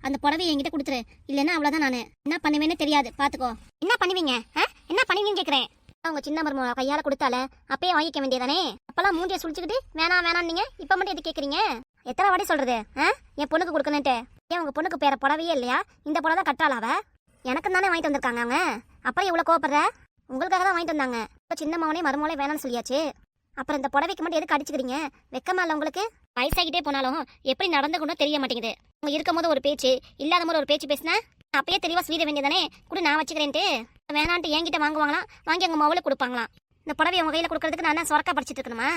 அந்த புடவையை என்கிட்ட கொடுத்துரு. இல்லைன்னா அவ்வளவுதான் நானு. என்ன பண்ணுவேன்னு தெரியாது. பாத்துக்கோ. என்ன பண்ணுவீங்க? ஆ? என்ன பண்ணுவீங்கன்னு கேக்குறேன். அவங்க சின்ன மருமக கையால கொடுத்தால அப்பயே வாங்கிக்க வேண்டியதானே? அப்பெல்லாம் மூஞ்சிய சுழிச்சுக்கிட்டு வேணாம் நீங்க இப்ப மட்டும் எது கேக்குறீங்க? எத்தனை வாட்டி சொல்றது? ஆ? என் பொண்ணுக்கு கொடுக்கணுன்ட்டு. ஏன் உங்க பொண்ணுக்கு பேர புடவையே இல்லையா? இந்த புடவை தான் கட்டாளாவ எனக்கு தானே வாங்கிட்டு வந்திருக்காங்க அவங்க. அப்புறம் இவ்வளவு கோவப்படுற? உங்களுக்காக தான் வாங்கிட்டு வந்தாங்க. இப்ப சின்ன மவனே மருமகளே வேணாம்னு சொல்லியாச்சு. அப்புறம் இந்த புடவைக்கு மட்டும் எதுக்கு அடிச்சுக்கிறீங்க? வெக்கமா இல்லை உங்களுக்கு? வயசாகிட்டே போனாலும் எப்படி நடந்துக்கணும் தெரிய மாட்டேங்குது. உங்க இருக்கும் போது ஒரு பேச்சு இல்லாத போது ஒரு பேச்சு பேசினா அப்பயே தெளிவாக சொல்லிட வேண்டியதானே கூட நான் வச்சுக்கிறேன்ட்டு. வேணான்ட்டு என்கிட்ட வாங்குவாங்களாம் வாங்கி அவங்க மவளை கொடுப்பாங்களாம். இந்த புடவை உங்க கையில கொடுக்கறதுக்கு நான் என்ன சொரக்கா படிச்சிட்டு இருக்கணுமா?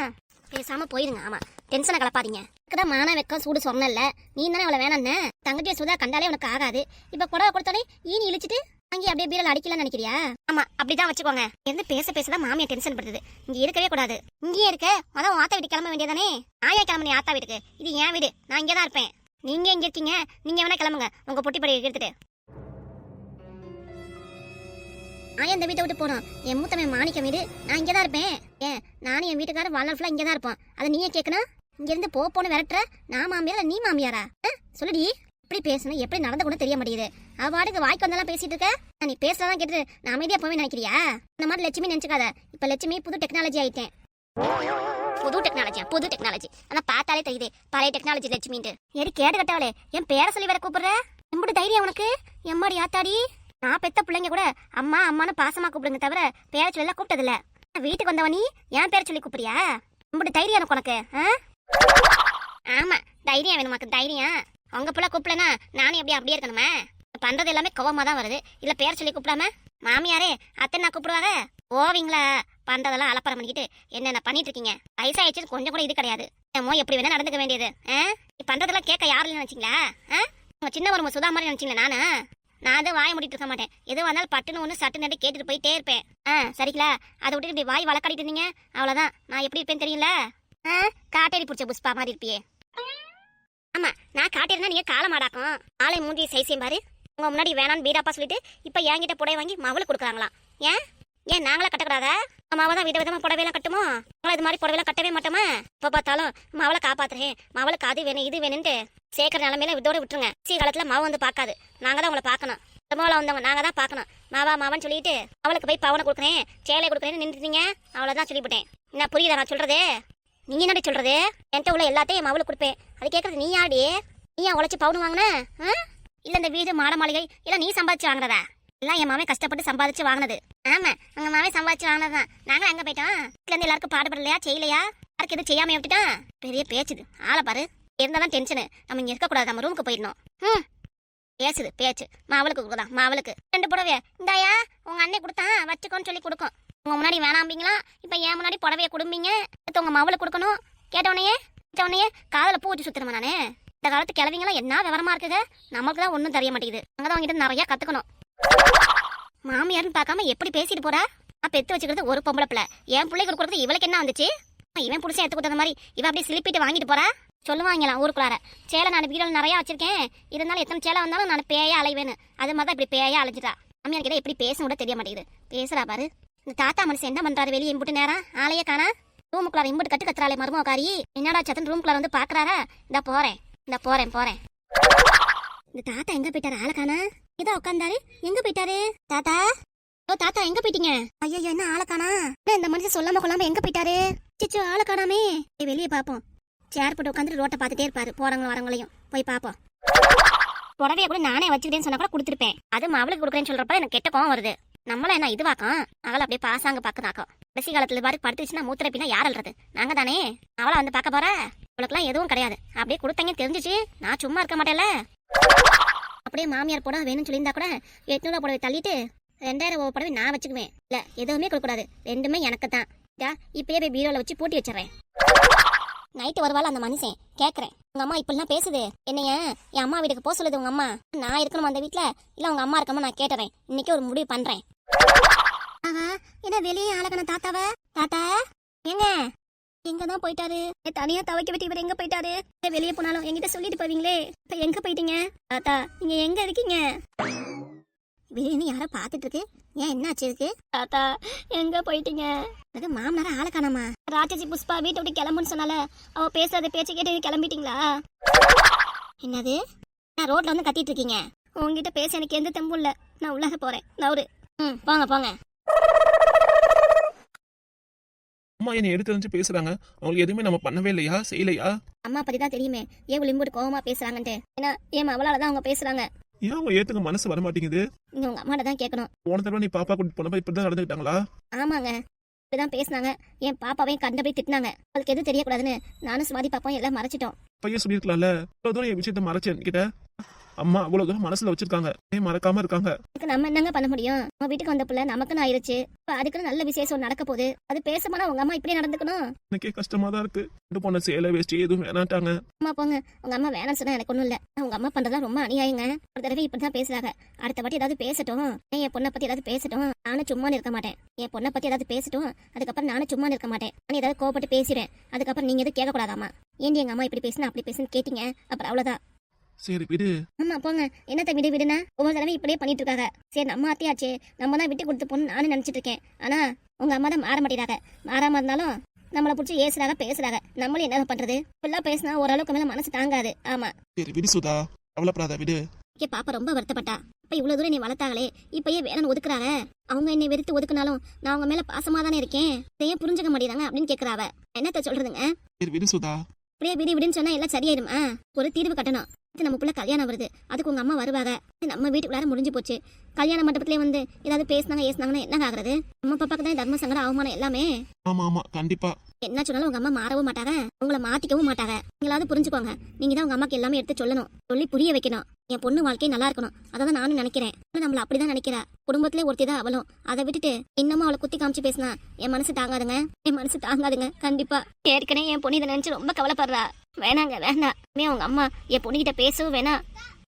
பேசாம போயிருங்க ஆமா. டென்ஷனை கலப்பாதீங்க. தான் மான வெக்கம் சூடு சொன்னல நீ தானே அவளை வேணான்னு? தங்கச்சியை சுதா கண்டாலே உனக்கு ஆகாது. இப்ப புடவை கொடுத்தோடனே ஈனி இழிச்சிட்டு அங்கே அப்படியே பீரல் அடிக்கலன்னு நினைக்கிறியா? ஆமா அப்படிதான் வச்சுக்கோங்க. இருந்து பேச பேசதான் மாமியா டென்ஷன் படுத்துது. இங்க இருக்கவே கூடாது. இங்கேயே இருக்க மொதல் ஆத்தா வீட்டு கிளம்ப வேண்டியதானே ஆயா கிளம்பி ஆத்தா வீட்டுக்கு. இது என் வீடு. நான் இங்கே தான் இருப்பேன். நீங்க எங்க இருக்கீங்க? நீங்க வேணா கிளம்புங்க. உங்க பொட்டி படையை எடுத்துட்டு ஆயா இந்த வீட்டை விட்டு போனோம் என் மூத்தவன் மாணிக்க வீடு. நான் இங்கே தான் இருப்பேன். ஏன்? நானும் என் வீட்டுக்காரர் வாழ்நாள் ஃபுல்லாக இங்கே தான் இருப்போம். அதை நீயே கேட்கணும்? இங்கேருந்து போ போன்னு விரட்டுற. நான் மாமியாரா நீ மாமியாரா? ஆ? சொல்லுடி. எப்படி பேசணும் எப்படி நடந்து கூட தெரிய மாட்டேங்குது. அவ வாய்க்கு வந்தாலும் பேசிட்டு இருக்க? நீ பேசுறதான் கேட்டு நான் அமைதியா போவே நினைக்கிறியா? இந்த மாதிரி லட்சுமி நினைச்சுக்காத. இப்ப லட்சுமி புது டெக்னாலஜி ஆயிட்டேன். புது டெக்னாலஜியா புது டெக்னாலஜி ஆனா பார்த்தாலே தெரியுது. பழைய டெக்னாலஜி லட்சுமின்ட்டு. எரி கேடு கட்டவளே. என் பேர சொல்லி வேற கூப்பிடுற? எம்புடு தைரியம் உனக்கு? எம்மாடி ஆத்தாடி? நான் பெத்த பிள்ளைங்க கூட அம்மா அம்மான்னு பாசமா கூப்பிடுங்க தவிர பேர சொல்லி எல்லாம் கூப்பிட்டதில்ல வீட்டுக்கு வந்தவ நீ என் பேர சொல்லி கூப்பிடுறியா? எம்புடு தைரியம் எனக்கு உனக்கு ஆ? ஆமா தைரியம் வேணும் உனக்கு தைரியம். உங்க பிள்ளை கூப்பிடலனா நானும் எப்படி அப்படியே இருக்கணுமா? பண்றது எல்லாமே கோவமா தான் வருது. இல்ல பேர் சொல்லி கூப்பிடாம? மாமியாரே அத்தை நான் கூப்பிடுவாங்க? ஓவிங்களா பண்றதெல்லாம் அலப்பறம் பண்ணிக்கிட்டு என்னென்ன பண்ணிட்டு இருக்கீங்க? வயசாயிடுச்சு கொஞ்சம் கூட இது கிடையாது. என்னமோ எப்படி வேணா நடந்துக்க வேண்டியது. ஆ? பண்ணுறதெல்லாம் பண்றதெல்லாம் கேட்க யாரும் நினைச்சீங்களா? ஆ? உங்க சின்ன ஒரு சுதா மாதிரி நினைச்சீங்களா நானு? நான் அதை வாய முடிட்டு இருக்க மாட்டேன். எது வந்தாலும் பட்டுன்னு ஒன்று சட்டு நட்டு கேட்டுட்டு போயிட்டே இருப்பேன். ஆ சரிங்களா? அதை விட்டுட்டு இப்படி வாய் வளர்க்காடிட்டு இருந்தீங்க? அவ்வளோதான் நான் எப்படி இருப்பேன் தெரியல? ஆ? காட்டேரி பிடிச்ச புஷ்பா மாதிரி இருப்பியே. நான் காட்டியிருந்தா நீங்க காலமாடாக்கும். ஆளை மூஞ்சி சைஸையும் பாரு. உங்க முன்னாடி வேணான்னு வீடாப்பா சொல்லிட்டு இப்ப என்கிட்ட புடவை வாங்கி மவளை கொடுக்குறாங்களாம் ஏன்? ஏன் நாங்களா கட்டக்கூடாதா? மாவை தான் வித விதமா புடவையெல்லாம் கட்டுமோ? நாங்களும் இது மாதிரி புடவையெல்லாம் கட்டவே மாட்டோமா? இப்ப பார்த்தாலும் மாவளை காப்பாத்துறேன். மாவளுக்கு அது வேணும் இது வேணும்ட்டு சேர்க்குற நிலமையில இதோட விட்டுருங்க. சீ காலத்துல மாவு வந்து பார்க்காது. நாங்க தான் உங்களை பார்க்கணும். மோளை வந்தவங்க நாங்க தான் பார்க்கணும். மாவா மாவான்னு சொல்லிட்டு அவளுக்கு போய் பவனை கொடுக்குறேன் சேலை கொடுக்குறேன்னு நின்றுட்டீங்க. அவ்வளவுதான் சொல்லிவிட்டேன். என்ன புரியுதா நான் சொல்றதே? நீங்க என்னடி சொல்றது? என்கிட்ட உள்ள எல்லாத்தையும் மாவுல கொடுப்பேன். அது கேட்கறது நீ ஆடி நீ ஏன் உழைச்சி பவுன் வாங்கின? இல்ல இந்த வீடு மாட மாளிகை இல்ல நீ சம்பாதிச்சு வாங்கினதா? எல்லாம் என் மாமே கஷ்டப்பட்டு சம்பாதிச்சு வாங்கினது. ஆமா உங்க மாமே சம்பாதிச்சு வாங்கினதுதான் நாங்க எங்க போயிட்டோம்? வீட்டுல இருந்து எல்லாருக்கும் பாடுபடலையா? செய்யலையா? யாருக்கு எதுவும் செய்யாம விட்டுட்டான் பெரிய பேச்சுது. ஆளை பாரு. இருந்தாதான் டென்ஷனு நம்ம இங்க இருக்க கூடாது நம்ம ரூமுக்கு போயிடணும். ம் பேசுது பேச்சு. மாவளுக்கு கொடுக்குதான் மாவளுக்கு. ரெண்டு புடவை இந்தாயா உங்க அண்ணன் கொடுத்தான். வச்சுக்கோன்னு சொல்லி கொடுக்கும். உங்க முன்னாடி வேணாம்பீங்களா? இப்போ என் முன்னாடி புடவைய கொடுப்பீங்க அடுத்து உங்க மவளை கொடுக்கணும். கேட்டவனையே கேட்டவனையே காதல பூ வச்சு சுத்துறமா நானே. இந்த காலத்து கிழவிங்களாம் என்ன விவரமா இருக்குங்க நமக்கு தான் ஒன்றும் தெரிய மாட்டேங்குது. அங்கே தான் உங்ககிட்ட நிறைய கத்துக்கணும். மாமியார்னு பார்க்காம எப்படி பேசிட்டு போறா? நான் பெத்து வச்சுக்கிறது ஒரு பொம்பளை பிள்ளை. என் பிள்ளை கொடுக்கறது இவளுக்கு என்ன வந்துச்சு? இவன் புடிச்சா எடுத்து கொடுத்த மாதிரி இவன் அப்படியே சிலிப்பிட்டு வாங்கிட்டு போறா? சொல்லுவாங்களாம் ஊருக்குள்ளார. சேலை நான் வீடியோவில் நிறைய வச்சிருக்கேன். இருந்தாலும் எத்தனை சேலை வந்தாலும் நான் பேயா அலைவேன்னு. அது மாதிரி தான் இப்படி பேயா அலைஞ்சிட்டா. மாமியார் கிட்ட எப்படி பேச கூட தெரிய மாட்டேங்குது. பேசுறா பாரு. இந்த தாத்தா மனுஷன் என்ன பண்றாரு வெளியே இம்புட்டு நேரம் ஆளையே காணா? ரூமுக்குள்ளார இம்புட்டு கட்டு கத்துறாளே மருமகாரி என்னடா சத்தன் ரூமுக்குள்ளார வந்து பாக்குறாரா இந்த போறேன். இந்த போறேன் போறேன். இந்த தாத்தா எங்க போயிட்டாரு? ஆளை காணா? இதோ உட்காந்தாரு எங்க போயிட்டாரு? தாத்தா? ஓ தாத்தா எங்க போயிட்டீங்க? ஐயோ என்ன ஆளை காணா? என்ன இந்த மனுஷன் சொல்லாம கொள்ளாம எங்க போயிட்டாரு? சிச்சு ஆளை காணாமே. வெளியே பாப்போம். சேர் போட்டு உட்காந்துட்டு ரோட்டை பார்த்துட்டே இருப்பாரு. போறவங்க வரவங்களையும். போய் பாப்போம். புடவைய கூட நானே வச்சுக்கிட்டேன்னு சொன்னா கூட கொடுத்துருப்பேன். அது அவளுக்கு கொடுக்குறேன்னு சொல்றப்ப எனக்கு கெட்ட கோவம் வருது. நம்மள என்ன இதுவாக்கம்? அவளை அப்படியே பாசாங்க பாக்குதாக்கம். கடைசி காலத்துல பாரு படுத்துச்சுன்னா மூத்திர பின்னா யார் அல்றது நாங்க தானே? அவளை வந்து பார்க்க போற? உங்களுக்குலாம் எதுவும் கிடையாது. அப்படியே கொடுத்தங்க தெரிஞ்சுச்சு. நான் சும்மா இருக்க மாட்டேன்ல. அப்படியே மாமியார் போட வேணும்னு சொல்லியிருந்தா கூட எட்நூறு புடவை தள்ளிட்டு ரெண்டாயிரம் ரூபா புடவை நான் வச்சுக்குவேன். இல்ல எதுவுமே கொடுக்கூடாது ரெண்டுமே எனக்கு தான் இதா, இப்பயே போய் பீரோல வச்சு பூட்டி வச்சிடறேன். நைட்டு வருவாள் அந்த மனுஷன் கேக்குறேன். உங்க அம்மா இப்படிலாம் பேசுது. என்னைய என் அம்மா வீட்டுக்கு போக சொல்லுது உங்க அம்மா. நான் இருக்கணும் அந்த வீட்டில் இல்ல உங்க அம்மா இருக்கமா நான் கேட்டுறேன். இன்னைக்கு ஒரு முடிவு பண்றேன். ஆஹா என்ன வெளியே ஆளக்கணும் தாத்தாவ? தாத்தா எங்க எங்க தான் போயிட்டாரு தனியா துவைக்க விட்டு இவர் எங்க போயிட்டாரு? வெளியே போனாலும் என்கிட்ட சொல்லிட்டு போவீங்களே? இப்ப எங்க போயிட்டீங்க? தாத்தா நீங்க எங்க இருக்கீங்க? வெளியே யாரோ பாத்துட்டு இருக்கு. ஏன் என்ன ஆச்சு இருக்கு தாத்தா எங்க போயிட்டீங்க? அது மாமனார ஆள காணாமா? ராட்சசி புஷ்பா வீட்டை விட்டு கிளம்புன்னு சொன்னால அவ பேசுறத பேச்சு கேட்டு கிளம்பிட்டீங்களா? என்னது? நான் ரோட்ல வந்து கத்திட்டு இருக்கீங்க. உங்ககிட்ட பேச எனக்கு எந்த தெம்பும் இல்ல. நான் உள்ளாக போறேன். நவரு ம் போங்க போங்க அம்மா என்னை எடுத்து வந்து பேசுறாங்க. அவங்களுக்கு எதுவுமே நம்ம பண்ணவே இல்லையா? செய்யலையா? அம்மா பத்தி தான் தெரியுமே. ஏன் இவ்வளவு கோவமா பேசுறாங்கன்ட்டு? ஏன்னா ஏன் அவளால தான் அவங்க பேசுறாங்க. ஏன் அவங்க ஏத்துக்க மனசு வர மாட்டேங்குது? நீங்க உங்க அம்மாட்ட தான் கேட்கணும். போன தடவை நீ பாப்பா கூட்டிட்டு போனப்ப இப்படிதான் நடந்துக்கிட்டாங்களா? ஆமாங்க. இப்படிதான் பேசுனாங்க. என் பாப்பாவையும் கண்டபடி திட்டினாங்க. அதுக்கு எதுவும் தெரியக்கூடாதுன்னு நானும் சுவாதி பாப்பாவும் எல்லாம் மறைச்சிட்டோம். பையன் சொல்லியிருக்கலாம்ல. இவ்வளவு தூரம் என் விஷயத்த மறைச்சேன் கிட்ட அம்மா அவ்வளவு தூரம் மனசுல வச்சிருக்காங்க. ஏன் மறக்காம இருக்காங்க? அதுக்கு நம்ம என்னங்க பண்ண முடியும்? நம்ம வீட்டுக்கு வந்த புள்ள நமக்குன்னு ஆயிருச்சு. இப்ப அதுக்குன்னு நல்ல விசேஷம் நடக்க போகுது. அது பேச போனா உங்க அம்மா இப்படியே நடந்துக்கணும்? எனக்கே கஷ்டமா தான் இருக்கு. கொண்டு போன சேலை வேஸ்ட் எதுவும் வேணாட்டாங்க அம்மா போங்க. உங்க அம்மா வேணாம்னு சொன்னா எனக்கு ஒண்ணும் இல்ல. உங்க அம்மா பண்றதா ரொம்ப அநியாயங்க. ஒரு தடவை இப்படிதான் பேசுறாங்க. அடுத்த வாட்டி ஏதாவது பேசட்டும். ஏன் என் பொண்ணை பத்தி ஏதாவது பேசட்டும்? நானும் சும்மா இருக்க மாட்டேன். என் பொண்ணை பத்தி ஏதாவது பேசட்டும். அதுக்கப்புறம் நானும் சும்மா இருக்க மாட்டேன். நான் ஏதாவது கோவப்பட்டு பேசிடுறேன். அதுக்கப்புறம் நீங்க எதுவும் கேட்கக்கூடாதாமா ஏன்டி எங்க அம்மா இப்படி பேசுனா அப்படி பேசுன்னு கேட்டீங்க? அப்புறம் அவ்வளவுதான். சரி விடு. ஆமா போங்க. என்னத்த விடு விடுனா? ஒவ்வொரு தடவை இப்படியே பண்ணிட்டு இருக்காங்க சரி நம்ம அத்தையாச்சே நம்ம தான் விட்டு கொடுத்து போன்னு நானும் நினைச்சிட்டு இருக்கேன் ஆனா உங்க அம்மா தான் மாற மாட்டேறாங்க மாறாம இருந்தாலும் நம்மளை பிடிச்சி ஏசுறாங்க பேசுறாங்க நம்மளும் என்ன பண்றது? இப்பெல்லாம் பேசினா ஓரளவுக்கு மேல மனசு தாங்காது. ஆமா. சரி விடு சுதா. கவலைப்படாத விடு. இங்கே பாப்பா ரொம்ப வருத்தப்பட்டா. இப்ப இவ்வளவு தூரம் நீ வளர்த்தாங்களே. இப்பயே வேணும்னு ஒதுக்குறாங்க அவங்க என்னை வெறுத்து ஒதுக்குனாலும் நான் அவங்க மேல பாசமா தானே இருக்கேன் இதையே புரிஞ்சுக்க மாட்டேறாங்க அப்படின்னு கேக்குறாவ. என்னத்த சொல்றதுங்க? விடு சுதா. இப்படியே விடு விடுன்னு சொன்னா எல்லாம் சரியாயிடுமா ஒரு தீர்வு கட்டணும். இது நம்ம புள்ள கல்யாணம் வருது. அதுக்கு உங்க அம்மா வருவாங்க. நம்ம வீட்டுக்குள்ளார முடிஞ்சு போச்சு. கல்யாண மண்டபத்திலே வந்து ஏதாவது பேசினாங்க ஏசினாங்கன்னா என்ன ஆகுறது? நம்ம பாப்பாக்கு தான் தர்ம சங்கடம் அவமானம் எல்லாமே? ஆமா ஆமா கண்டிப்பா. என்ன சொன்னாலும் உங்க அம்மா மாறவும் மாட்டாங்க. உங்களை மாத்திக்கவும் மாட்டாங்க. நீங்களாவது புரிஞ்சுக்கோங்க. நீங்க தான் உங்க அம்மாக்கு எல்லாமே எடுத்து சொல்லணும். சொல்லி புரிய வைக்கணும். என் பொண்ணு வாழ்க்கை நல்லா இருக்கணும். அதை தான் நானும் நினைக்கிறேன். நம்மள அப்படிதான் நினைக்கிறா. குடும்பத்திலே ஒருத்தி தான் அவளும். அதை விட்டுட்டு இன்னமும் அவளை குத்தி காமிச்சு பேசினா என் மனசு தாங்காதுங்க. என் மனசு தாங்காதுங்க. கண்டிப்பா. ஏற்கனவே என் பொண்ணு இதை நினைச்சு ரொம்ப கவலைப்படுறா. வேணாங்க வேண்டாம் இனிமே அவங்க அம்மா என் பொண்ணுகிட்ட பேசவும் வேணாம்.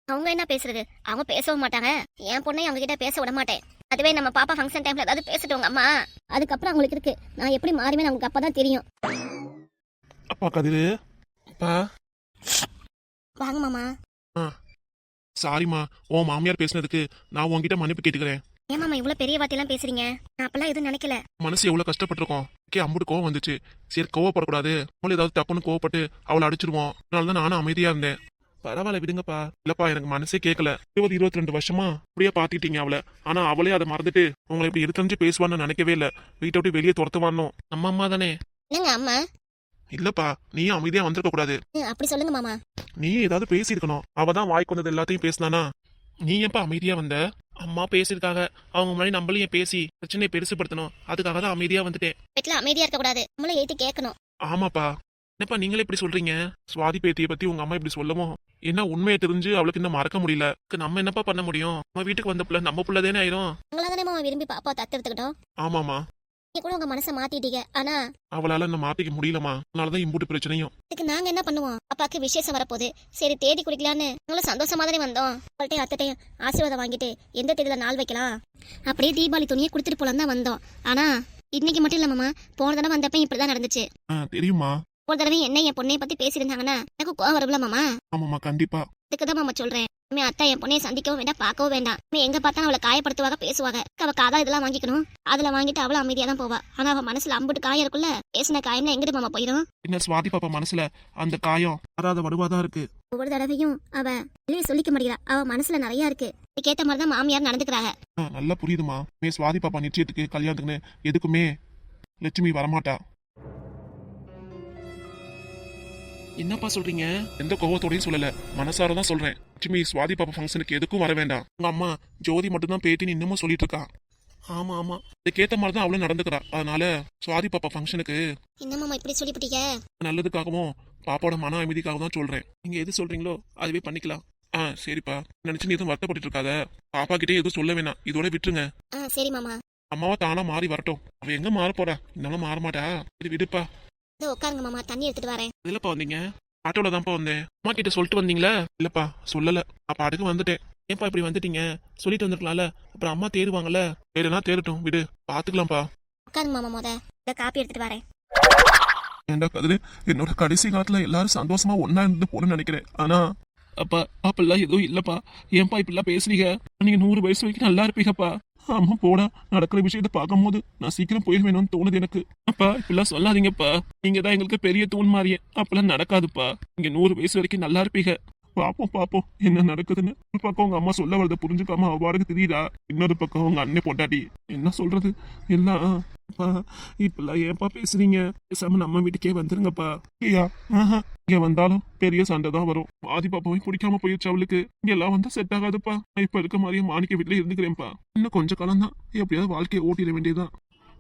அவங்க என்ன பேசுறது? அவங்க பேசவும் மாட்டாங்க. என் பொண்ணை அவங்க கிட்ட பேச விட மாட்டேன். அதுவே நம்ம பாப்பா ஃபங்க்ஷன் டைம்ல ஏதாவது பேசட்டும் அம்மா. அதுக்கப்புறம் அவங்களுக்கு இருக்கு. நான் எப்படி மாறுவேன் அவங்களுக்கு அப்பதான் தெரியும். அப்பா கதிரு. அப்பா. வாங்க மாமா. சாரிம்மா உன் மாமியார் பேசுனதுக்கு நான் உன்கிட்ட மன்னிப்பு கேட்டுக்கிறேன். ஏன் மாமா இவ்வளவு பெரிய வார்த்தையெல்லாம் பேசுறீங்க? நான் அப்பெல்லாம் எதுவும் நினைக்கல. மனசு எவ்வளவு கஷ்டப்பட்டிருக்கோம். கே அம்புட்டு கோவம் வந்துச்சு. சரி கோவப்படக்கூடாது. அவளை ஏதாவது தப்புன்னு கோவப்பட்டு அவளை அடிச்சிருவோம். அதனால தான் நானும் அமைதியா இருந்தேன். பரவாயில்ல விடுங்கப்பா. இல்லப்பா எனக்கு மனசே கேட்கல இருபது இருபத்தி ரெண்டு வருஷமா அப்படியே பாத்துக்கிட்டீங்க அவளை. ஆனா அவளே அதை மறந்துட்டு உங்களை இப்படி எடுத்தறிஞ்சு பேசுவான்னு நினைக்கவே இல்ல. வீட்டை விட்டு வெளியே துரத்துவானோ நம்ம அம்மா தானே. என்னங்க அம்மா? இல்லப்பா நீ அமைதியா வந்திருக்க கூடாது. அப்படி சொல்லுங்க மாமா. நீ ஏதாவது பேசியிருக்கணும். அவ தான் வாய்க்கு வந்தது எல்லாத்தையும் பேசினானா? நீ ஏன்பா அமைதியா வந்த? அம்மா பேசியிருக்காங்க. அவங்க முன்னாடி நம்மளையும் பேசி பிரச்சனையை பெருசுப்படுத்தணும் அதுக்காக தான் அமைதியா வந்துட்டேன். வீட்டுல அமைதியா இருக்க கூடாது நம்மளும் ஏத்து கேட்கணும். ஆமாப்பா. என்னப்பா நீங்களே இப்படி சொல்றீங்க? சுவாதி பேத்தியை பத்தி உங்க அம்மா இப்படி சொல்லவும். என்ன உண்மையை தெரிஞ்சு அவளுக்கு இன்னும் மறக்க முடியல. நம்ம என்னப்பா பண்ண முடியும்? நம்ம வீட்டுக்கு வந்த புள்ள நம்ம புள்ள தானே ஆயிரும். உங்களா தானே விரும்பி பாப்பா தத்தெடுத்துக்கிட்டோம் ஆமாமா கூட உங்க மனசை மாத்திட்டீங்க. ஆனா அவளால என்ன மாத்திக்க முடியலமா அதனாலதான் இம்புட்டு பிரச்சனையும். இதுக்கு நாங்க என்ன பண்ணுவோம்? அப்பாக்கு விசேஷம் வரப்போகுது. சரி தேதி குடிக்கலான்னு நாங்களும் சந்தோஷமா தானே வந்தோம். அவள்கிட்ட அத்தைட்டையும் ஆசீர்வாதம் வாங்கிட்டு எந்த தேதியில நாள் வைக்கலாம்? அப்படியே தீபாவளி துணியை கொடுத்துட்டு போலாம் தான் வந்தோம். ஆனா இன்னைக்கு மட்டும் இல்ல மாமா. போன தடவை வந்தப்ப இப்படிதான் நடந்துச்சு. தெரியுமா ஒரு தடவை என்ன என் பொண்ணைய பத்தி பேசியிருந்தாங்கன்னா எனக்கு கோவம் வரும்ல மாமா? ஆமாமா கண்டிப்பா. அதுக்கு தான் மாமா சொல்றேன். இனிமே அத்தா என் பொண்ணைய சந்திக்கவும் வேண்டாம் பார்க்கவும் வேண்டாம். இனிமே எங்க பார்த்தா அவளை காயப்படுத்துவாங்க பேசுவாங்க அவ காதா இதெல்லாம் வாங்கிக்கணும். அதுல வாங்கிட்டு அவள அமைதியா தான் போவா. ஆனா அவ மனசுல அம்புட்டு காயம் இருக்குல்ல பேசின காயம்னா எங்கிட்டு மாமா போயிடும் என்ன சுவாதி பாப்பா மனசுல அந்த காயம் வராத வடுவாதான் இருக்கு. ஒவ்வொரு தடவையும் அவ வெளியே சொல்லிக்க முடியல அவ மனசுல நிறைய இருக்கு. இதுக்கேத்த மாதிரி தான் மாமியார் நடந்துக்கிறாங்க. நல்லா புரியுதுமா. மே சுவாதி பாப்பா நிச்சயத்துக்கு கல்யாணத்துக்குன்னு எதுக்குமே லட்சுமி வரமாட்டா. என்னப்பா சொல்றீங்க? எந்த கோவத்தோடையும் சொல்லல. மனசார தான் சொல்றேன். லட்சுமி சுவாதி பாப்பா ஃபங்க்ஷனுக்கு எதுக்கும் வர வேண்டாம். உங்க அம்மா ஜோதி மட்டும் தான் பேட்டின்னு இன்னமும் சொல்லிட்டு இருக்கா ஆமா ஆமா. இதுக்கேத்த மாதிரி தான் அவளும் நடந்துக்கிறா. அதனால சுவாதி பாப்பா ஃபங்க்ஷனுக்கு என்ன மாமா இப்படி சொல்லிவிட்டீங்க நல்லதுக்காகவும் பாப்பாவோட மன அமைதிக்காகவும் தான் சொல்றேன். நீங்க எது சொல்றீங்களோ அதுவே பண்ணிக்கலாம். ஆ சரிப்பா. நினைச்சு நீ எதுவும் வருத்தப்பட்டு இருக்காத பாப்பா கிட்டே எதுவும் சொல்ல வேணாம். இதோட விட்டுருங்க. ஆ சரி மாமா. அம்மாவா தானா மாறி வரட்டும். அவ எங்க மாற போறா இன்னமும் மாற மாட்டா இது விடுப்பா. இது உட்காருங்க மாமா தண்ணி எடுத்துட்டு வரேன். இதுலப்பா வந்தீங்க? ஆட்டோல தான்ப்பா வந்தேன். அம்மா கிட்ட சொல்லிட்டு வந்தீங்களா? இல்லப்பா சொல்லல. அப்ப அடுக்கு வந்துட்டேன். ஏன்பா இப்படி வந்துட்டீங்க? சொல்லிட்டு வந்திருக்கலாம்ல. அப்புறம் அம்மா தேடுவாங்கல்ல. தேடுனா தேடட்டும் விடு. பாத்துக்கலாம்ப்பா. உட்காருங்க மாமா முத. இந்த காப்பி எடுத்துட்டு வரேன். ஏண்டா கதிரு என்னோட கடைசி காலத்துல எல்லாரும் சந்தோஷமா ஒன்னா இருந்து போறேன்னு நினைக்கிறேன். ஆனா அப்பா அப்பெல்லாம் எதுவும் இல்லப்பா. ஏன்பா இப்படிலாம் பேசுறீங்க? நீங்க நூறு வயசு வரைக்கும் நல்லா இருப்பீங்கப்பா. ஆமா போடா. நடக்கிற விஷயத்த பார்க்கும்போது நான் சீக்கிரம் போயிருவேணும்னு தோணுது எனக்கு. அப்பா இப்பெல்லாம் சொல்லாதீங்கப்பா. நீங்க தான் எங்களுக்கு பெரிய தூண் மாறிய. அப்பெல்லாம் நடக்காதுப்பா. நீங்க நூறு வயசு வரைக்கும் நல்லா இருப்பீங்க. பாப்போம் பாப்போம். என்ன நடக்குதுன்னு? ஒரு பக்கம் உங்க அம்மா சொல்ல வரத புரிஞ்சுக்காம அவ்வாறுக்கு தெரியுதா இன்னொரு பக்கம் உங்க அண்ணன் பொண்டாட்டி. என்ன சொல்றது? எல்லாம் அப்பா இப்பெல்லாம் ஏன்பா பேசுறீங்க? பேசாம நம்ம வீட்டுக்கே வந்துருங்கப்பா. ஐயா ஆஹா இங்க வந்தாலும் பெரிய சண்டை தான் வரும். பாதி பாப்பாவை பிடிக்காம போயிடுச்சு அவளுக்கு. இங்க எல்லாம் வந்தா செட் ஆகாதுப்பா. நான் இப்ப இருக்க மாதிரியே மாணிக்க வீட்டுல இருந்துக்கிறேன்ப்பா. இன்னும் கொஞ்ச காலம் தான் எப்படியாவது வாழ்க்கையை ஓட்டிட வேண்டியதுதான்.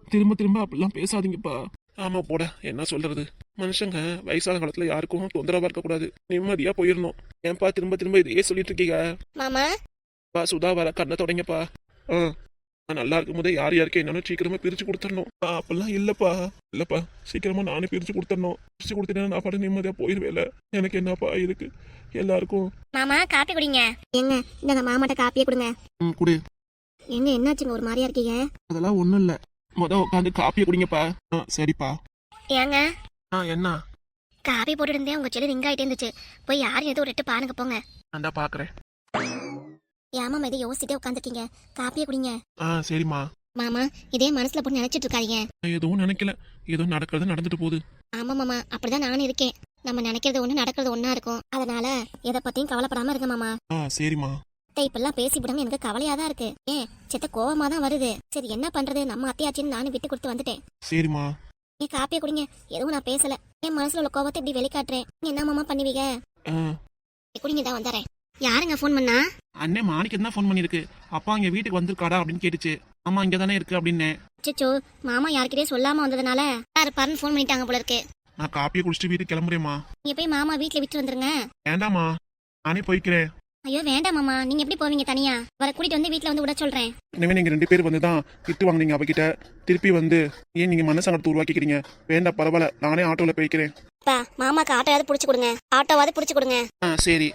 திரும்ப திரும்ப அப்படிலாம் பேசாதீங்கப்பா. ஆமா போட. என்ன சொல்றது? மனுஷங்க வயசான காலத்துல யாருக்கும் தொந்தரவா இருக்க கூடாது நிம்மதியா போயிடணும் ஏன்பா திரும்ப திரும்ப இதையே சொல்லிட்டு இருக்கீங்க? மாமா? பா சுதா வர கண்ணை தொடங்கப்பா. ஆ நான் நல்லா இருக்கும் போதே யார் யாருக்கு என்னன்னு சீக்கிரமா பிரிச்சு கொடுத்துடணும். அப்பெல்லாம் இல்லப்பா. இல்லப்பா சீக்கிரமா நானே பிரிச்சு கொடுத்துடணும். பிரிச்சு கொடுத்துட்டேன்னா நான் பாட்டு நிம்மதியா போயிருவேல. எனக்கு என்னப்பா இருக்கு? எல்லாருக்கும். மாமா காப்பி குடிங்க. எங்க இந்த மாமாட்ட காப்பியே கொடுங்க. ம் குடு. எங்க என்னாச்சுங்க ஒரு மாதிரியா இருக்கீங்க? அதெல்லாம் ஒண்ணும் இல்ல. முத உட்காந்து காப்பியை குடிங்கப்பா. ஆ சரிப்பா. ஏங்க? ஆ என்ன? காப்பி போட்டுட்டு இருந்தே உங்க செல்லு ரிங் ஆயிட்டே இருந்துச்சு. போய் யாரும் எதுவும் ஒரு எட்டு பாருங்க போங்க. நான் தான் பாக்குறேன் ஏமா இதை யோசிச்சுட்டே உட்காந்துருக்கீங்க காப்பியே குடிங்க. ஆ சரிம்மா. மாமா இதே மனசுல போட்டு நினைச்சிட்டு இருக்காதீங்க. நான் எதுவும் நினைக்கல. ஏதோ நடக்கிறது நடந்துட்டு போகுது. ஆமா மாமா. அப்படிதான் நானும் இருக்கேன். நம்ம நினைக்கிறது ஒண்ணு நடக்கிறது ஒண்ணா இருக்கும். அதனால எதை பத்தியும் கவலைப்படாம இருக்க மாமா. ஆ சரிம்மா. அத்தை இப்பெல்லாம் பேசி விடாம எனக்கு கவலையா தான் இருக்கு. ஏன்? செத்த கோவமா தான் வருது. சரி என்ன பண்றது? நம்ம அத்தையாச்சின்னு நானும் விட்டு கொடுத்து வந்துட்டேன். சரிம்மா. நீ காப்பியை குடிங்க. எதுவும் நான் பேசல. என் மனசுல உள்ள கோவத்தை இப்படி வெளிக்காட்டுறேன் என்ன மாமா பண்ணுவீங்க? குடிங்க தான் வந்தாரேன் யாருங்க ஃபோன் பண்ணா? அண்ணே மாணிக்கு தான் ஃபோன் பண்ணிருக்கு அப்பா இங்க வீட்டுக்கு வந்திருக்காடா அப்படின்னு கேட்டுச்சு. ஆமா இங்க தானே இருக்கு அப்படின்னேன் அச்சோ மாமா யார்கிட்டயும் சொல்லாம வந்ததுனால யாரு பாருன்னு ஃபோன் பண்ணிட்டாங்க போல இருக்கு. நான் காப்பியை குடிச்சிட்டு வீட்டுக்கு கிளம்புறேம்மா. நீங்க போய் மாமா வீட்ல விட்டு வந்துருங்க. வேண்டாம்மா. நானே போய்க்கிறேன். ஐயோ வேண்டாம் மாமா. நீங்க எப்படி போவீங்க தனியா? வர கூட்டிட்டு வந்து வீட்ல வந்து விட சொல்றேன். இனிமே நீங்க ரெண்டு பேர் வந்து தான் திட்டு வாங்குனீங்க அவகிட்ட. திருப்பி வந்து ஏன் நீங்க மனசங்கடத்தை உருவாக்கிக்கிறீங்க? வேண்டாம் பரவாயில்ல. நானே ஆட்டோல போய்க்கிறேன். மாமாக்கு ஆட்டோவாவது புடிச்சு கொடுங்க. ஆட்டோவாவது புடிச்சு கொடுங்க. ஆ சரி.